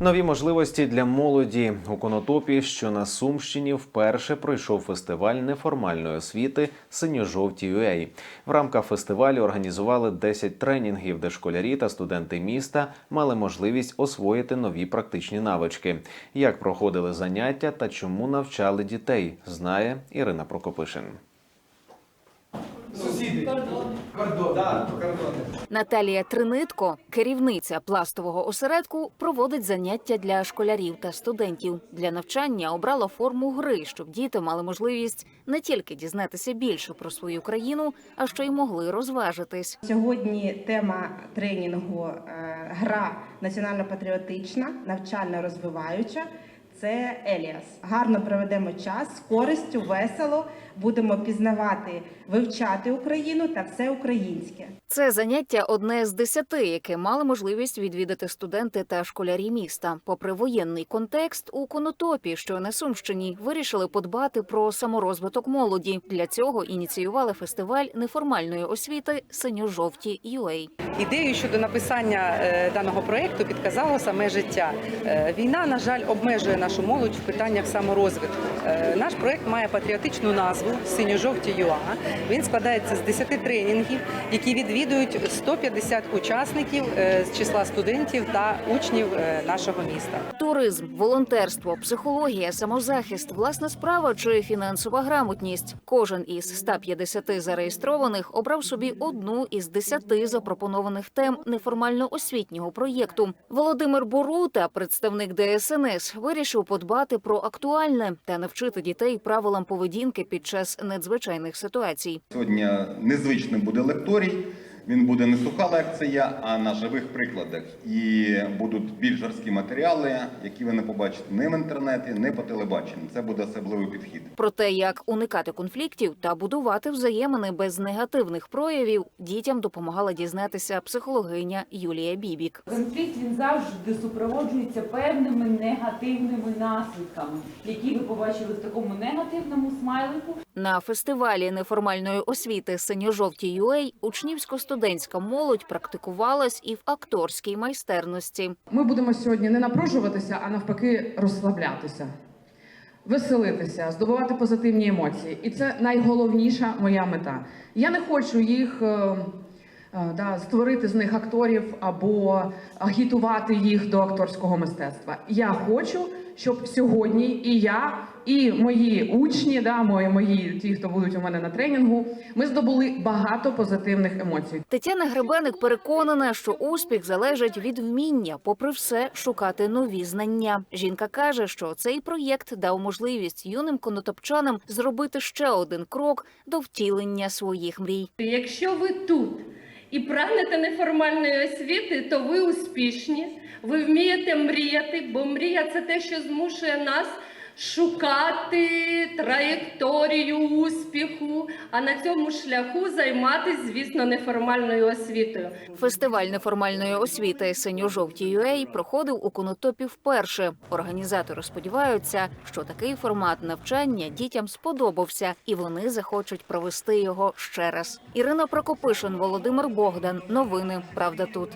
Нові можливості для молоді у Конотопі, що на Сумщині вперше пройшов фестиваль неформальної освіти Синьо-жовті UA. В рамках фестивалю організували 10 тренінгів, де школярі та студенти міста мали можливість освоїти нові практичні навички. Як проходили заняття та чому навчали дітей, знає Ірина Прокопишин. Сусіди. Кордон. Да, кордони. Наталія Тринитко, керівниця пластового осередку, проводить заняття для школярів та студентів. Для навчання обрала форму гри, щоб діти мали можливість не тільки дізнатися більше про свою країну, а ще й могли розважитись. Сьогодні тема тренінгу е, гра національно-патріотична, навчально-розвиваюча. Це Еліас. Гарно проведемо час з користю, весело. Будемо пізнавати, вивчати Україну та все українське. Це заняття одне з десяти, яке мали можливість відвідати студенти та школярі міста. Попри воєнний контекст, у Конотопі, що на Сумщині, вирішили подбати про саморозвиток молоді. Для цього ініціювали фестиваль неформальної освіти Синьо-жовті UA. Ідею щодо написання е, даного проекту підказало саме життя. Е, Війна, на жаль, обмежує нашу молодь в питаннях саморозвитку. Е, Наш проект має патріотичну назву Синьо-жовті ЮА. Він складається з 10 тренінгів, які відвідують 150 учасників е, з числа студентів та учнів е, нашого міста. Туризм, волонтерство, психологія, самозахист, власна справа чи фінансова грамотність. Кожен із 150 зареєстрованих обрав собі одну із 10 запропонованих тем неформально-освітнього проєкту. Володимир Борута, представник ДСНС, вирішив подбати про актуальне та навчити дітей правилам поведінки під час надзвичайних ситуацій. Сьогодні незвичним буде лекторій. Він буде не суха лекція, а на живих прикладах. І будуть більш жорсткі матеріали, які ви не побачите ні в інтернеті, ні по телебаченню. Це буде особливий підхід. Про те, як уникати конфліктів та будувати взаємини без негативних проявів, дітям допомагала дізнатися психологиня Юлія Бібік. Конфлікт він завжди супроводжується певними негативними наслідками, які ви побачили в такому негативному смайлику. На фестивалі неформальної освіти Синьо-жовті UA учнівсько-студентська молодь практикувалась і в акторській майстерності. Ми будемо сьогодні не напружуватися, а навпаки, розслаблятися, веселитися, здобувати позитивні емоції. І це найголовніша моя мета. Я не хочу їх е, да, створити з них акторів або агітувати їх до акторського мистецтва. Я хочу, щоб сьогодні і я, і мої учні, да, мої, мої ті, хто будуть у мене на тренінгу, ми здобули багато позитивних емоцій. Тетяна Гребеник переконана, що успіх залежить від вміння, попри все, шукати нові знання. Жінка каже, що цей проєкт дав можливість юним конотопчанам зробити ще один крок до втілення своїх мрій. Якщо ви тут і прагнете неформальної освіти, то ви успішні, ви вмієте мріяти, бо мрія це те, що змушує нас шукати траєкторію успіху, а на цьому шляху займатися, звісно, неформальною освітою. Фестиваль неформальної освіти Синьо-жовті UA проходив у Конотопі вперше. Організатори сподіваються, що такий формат навчання дітям сподобався, і вони захочуть провести його ще раз. Ірина Прокопишин, Володимир Богдан. Новини. Правда тут.